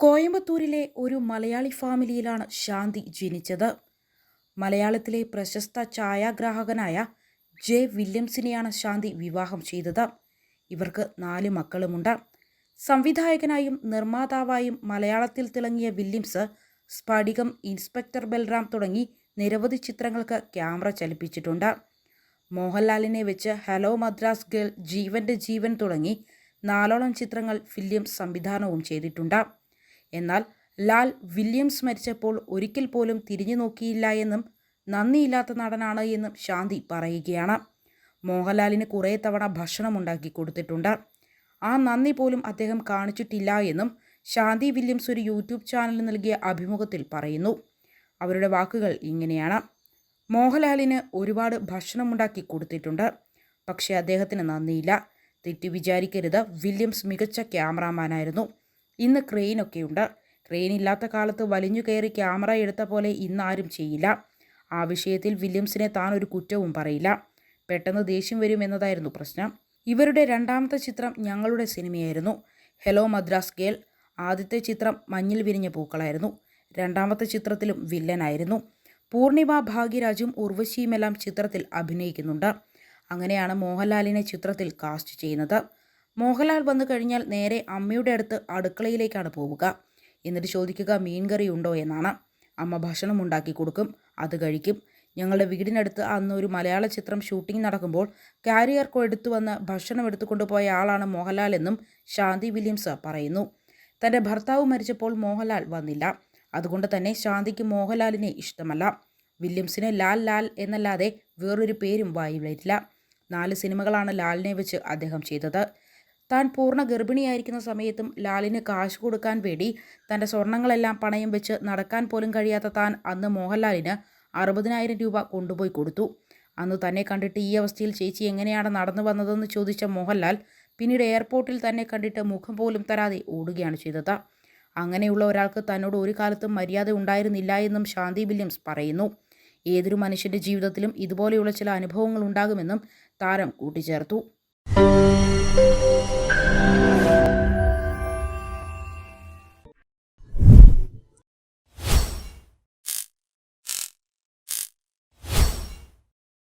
കോയമ്പത്തൂരിലെ ഒരു മലയാളി ഫാമിലിയിലാണ് ശാന്തി ജനിച്ചത്. മലയാളത്തിലെ പ്രശസ്ത ഛായാഗ്രാഹകനായ ജെ വില്യംസിനെയാണ് ശാന്തി വിവാഹം ചെയ്തത്. ഇവർക്ക് നാല് മക്കളുമുണ്ട്. സംവിധായകനായും നിർമ്മാതാവായും മലയാളത്തിൽ തിളങ്ങിയ വില്യംസ് സ്ഫടികം ഇൻസ്പെക്ടർ ബൽറാം തുടങ്ങി നിരവധി ചിത്രങ്ങൾക്ക് ക്യാമറ ചലിപ്പിച്ചിട്ടുണ്ട്. മോഹൻലാലിനെ വെച്ച് ഹലോ മദ്രാസ് ഗേൾ ജീവന്റെ ജീവൻ തുടങ്ങി നാലോളം ചിത്രങ്ങൾ വില്യംസ് സംവിധാനവും ചെയ്തിട്ടുണ്ട്. എന്നാൽ ലാൽ വില്യംസ് മരിച്ചപ്പോൾ ഒരിക്കൽ പോലും തിരിഞ്ഞു നോക്കിയില്ല എന്നും നന്ദിയില്ലാത്ത നടനാണ് എന്നും ശാന്തി പറയുകയാണ്. മോഹൻലാലിന് കുറേ തവണ ഭക്ഷണം ഉണ്ടാക്കി കൊടുത്തിട്ടുണ്ട്. ആ നന്ദി പോലും അദ്ദേഹം കാണിച്ചിട്ടില്ല എന്നും ശാന്തി വില്യംസ് ഒരു യൂട്യൂബ് ചാനലിന് നൽകിയ അഭിമുഖത്തിൽ പറയുന്നു. അവരുടെ വാക്കുകൾ ഇങ്ങനെയാണ്. മോഹൻലാലിന് ഒരുപാട് ഭക്ഷണം ഉണ്ടാക്കി കൊടുത്തിട്ടുണ്ട്. പക്ഷേ അദ്ദേഹത്തിന് നന്ദിയില്ല. തെറ്റി വിചാരിക്കരുത്. വില്യംസ് മികച്ച ക്യാമറാമാനായിരുന്നു. ഇന്ന് ക്രെയിനൊക്കെയുണ്ട്. ക്രെയിൻ ഇല്ലാത്ത കാലത്ത് വലിഞ്ഞു കയറി ക്യാമറ എടുത്ത പോലെ ഇന്ന് ആരും ചെയ്യില്ല. ആ വിഷയത്തിൽ വില്യംസിനെ താൻ ഒരു കുറ്റവും പറയില്ല. പെട്ടെന്ന് ദേഷ്യം വരുമെന്നതായിരുന്നു പ്രശ്നം. ഇവരുടെ രണ്ടാമത്തെ ചിത്രം ഞങ്ങളുടെ സിനിമയായിരുന്നു. ഹെലോ മദ്രാസ് ഗേൽ ആദ്യത്തെ ചിത്രം മഞ്ഞിൽ വിരിഞ്ഞ പൂക്കളായിരുന്നു. രണ്ടാമത്തെ ചിത്രത്തിലും വില്ലനായിരുന്നു. പൂർണിമ ഭാഗ്യരാജും ഉർവശിയുമെല്ലാം ചിത്രത്തിൽ അഭിനയിക്കുന്നുണ്ട്. അങ്ങനെയാണ് മോഹൻലാലിനെ ചിത്രത്തിൽ കാസ്റ്റ് ചെയ്യുന്നത്. മോഹൻലാൽ വന്നു കഴിഞ്ഞാൽ നേരെ അമ്മയുടെ അടുത്ത് അടുക്കളയിലേക്കാണ് പോവുക. എന്നിട്ട് ചോദിക്കുക മീൻകറി ഉണ്ടോ? എന്നാണ്. അമ്മ ഭക്ഷണം ഉണ്ടാക്കി കൊടുക്കും അത് കഴിക്കും. ഞങ്ങളുടെ വീടിനടുത്ത് അന്ന് ഒരു മലയാള ചിത്രം ഷൂട്ടിംഗ് നടക്കുമ്പോൾ കാരിയർ എടുത്തു വന്ന് ഭക്ഷണം എടുത്തു കൊണ്ടുപോയ ആളാണ് മോഹൻലാൽ എന്നും ശാന്തി വില്യംസ് പറയുന്നു. തന്റെ ഭർത്താവ് മരിച്ചപ്പോൾ മോഹൻലാൽ വന്നില്ല. അതുകൊണ്ട് തന്നെ ശാന്തിക്ക് മോഹൻലാലിനെ ഇഷ്ടമല്ല. വില്യംസിന് ലാൽ ലാൽ എന്നല്ലാതെ വേറൊരു പേരും വായി വരില്ല. നാല് സിനിമകളാണ് ലാലിനെ വെച്ച് അദ്ദേഹം ചെയ്തത്. താൻ പൂർണ ഗർഭിണിയായിരിക്കുന്ന സമയത്തും ലാലിന് കാശ് കൊടുക്കാൻ വേണ്ടി തന്റെ സ്വർണങ്ങളെല്ലാം പണയം വെച്ച് നടക്കാൻ പോലും കഴിയാത്ത താൻ അന്ന് മോഹൻലാലിന് അറുപതിനായിരം രൂപ കൊണ്ടുപോയി കൊടുത്തു. അന്ന് തന്നെ കണ്ടിട്ട് ഈ അവസ്ഥയിൽ ചേച്ചി എങ്ങനെയാണ് നടന്നു വന്നതെന്ന് ചോദിച്ച മോഹൻലാൽ പിന്നീട് എയർപോർട്ടിൽ തന്നെ കണ്ടിട്ട് മുഖം പോലും തരാതെ ഓടുകയാണ് ചെയ്തത്. അങ്ങനെയുള്ള ഒരാൾക്ക് തന്നോട് ഒരു കാലത്തും മര്യാദ ഉണ്ടായിരുന്നില്ല എന്നും ശാന്തി വില്യംസ് പറയുന്നു. ഏതൊരു മനുഷ്യന്റെ ജീവിതത്തിലും ഇതുപോലെയുള്ള ചില അനുഭവങ്ങൾ ഉണ്ടാകുമെന്നും താരം കൂട്ടിച്ചേർത്തു.